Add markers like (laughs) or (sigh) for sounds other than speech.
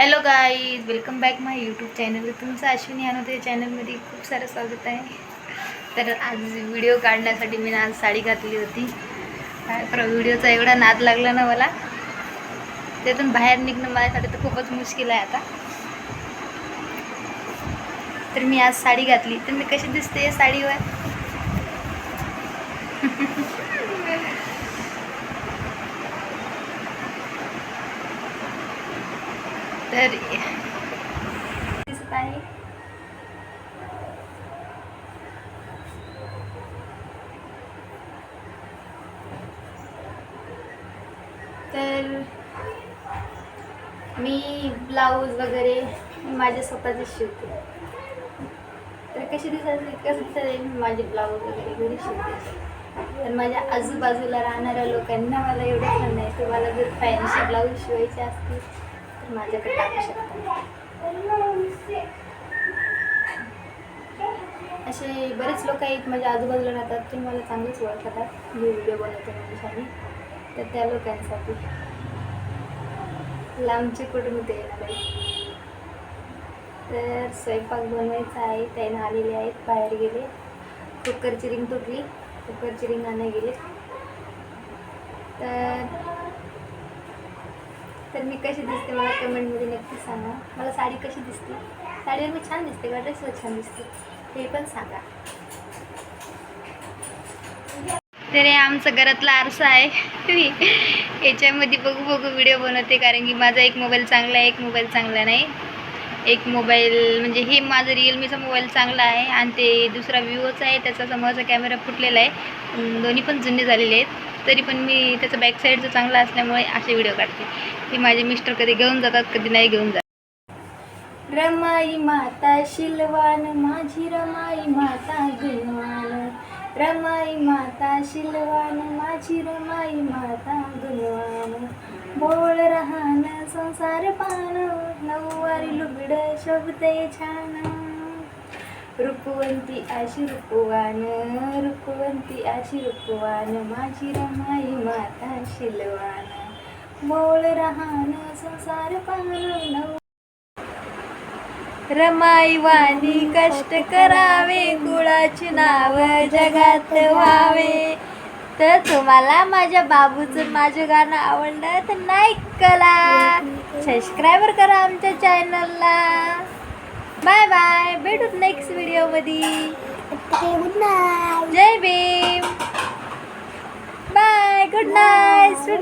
Hello guys welcome back my YouTube channel तुमचं अश्विनी अनोदे चॅनलमध्ये खूप सारं स्वागत आहे. तर आज व्हिडिओ काढण्यासाठी मी आज साडी घातली होती. काय खरं व्हिडिओचा एवढा नाद लागला ना मला. त्यातून बाहेर निघणं माझ्यासाठी तर खूपच मुश्किल आहे आता. तर मी आज साडी घातली. तर मी कशी दिसते साडीवर? (laughs) तर दिसत आहे तर मी ब्लाऊज वगैरे मी माझे स्वतःचे शिवते. तर कशी दिसायचे कसं दिसायचे मी माझे ब्लाऊज वगैरे घरी शिवते. तर माझ्या आजूबाजूला राहणाऱ्या लोकांना मला एवढं म्हणणं आहे तुम्हाला मला जर फॅन्सी ब्लाऊज शिवायचे असतील माझ्याकडे टाकू शकता. असे बरेच लोक आहेत माझ्या आजूबाजूला राहतात ते मला चांगलेच ओळखतात मी व्हिडिओ बनवते माझ्यासाठी. तर त्या लोकांसाठी. लांबचे कुटुंब ते येणार आहे तर स्वयंपाक बनवायचा आहे त्यांना आलेले आहेत बाहेर गेले. कुकरची रिंग तुटली कुकरची रिंग आणायला गेले. तर तर मी कशी दिसते मला कमेंटमध्ये नक्की सांगा. मला साडी कशी दिसते? साडीवर मी छान दिसते का? ड्रेसवर छान दिसते. ते पण सांगा. तर हे आमचं घरातला आरसा आहे. मी याच्यामध्ये बघू बघू व्हिडिओ बनवते कारण की माझा एक मोबाईल चांगला आहे एक मोबाईल चांगला नाही. एक मोबाईल म्हणजे हे माझं रिअलमीचा मोबाईल चांगला आहे आणि ते दुसरा विवोचा आहे त्याचा समोरचा कॅमेरा फुटलेला आहे. दोन्ही पण जुने झालेले आहेत. तरी पण मी त्याचा बॅक साईडचं चांगला असल्यामुळे असे व्हिडिओ काढते. हे माझे मिस्टर कधी घेऊन जातात कधी नाही घेऊन जातात रमाई माता शिलवान माझी रमाई माता गुणवान. रमाई माता शिलवान माझी रमाई माता गुणवान. संसार पान नऊवारी लुगड शब्दे छान. रुकवंती अशी रूपवान रूपवंती अशी रूपवान माझी रमाई माता शिलवान. मोळ रहान संसार पान नऊ रमाई वाणी कष्ट करावे कुळाचे नाव जगात व्हावे. तर तुम्हाला माझ्या बाबूचं माझं गाणं आवडलं तर लाईक करा. सबस्क्राईबर करा आमच्या चॅनलला बाय बाय भेटूत नेक्स्ट व्हिडिओमध्ये जय Bhim. Bye good night sweet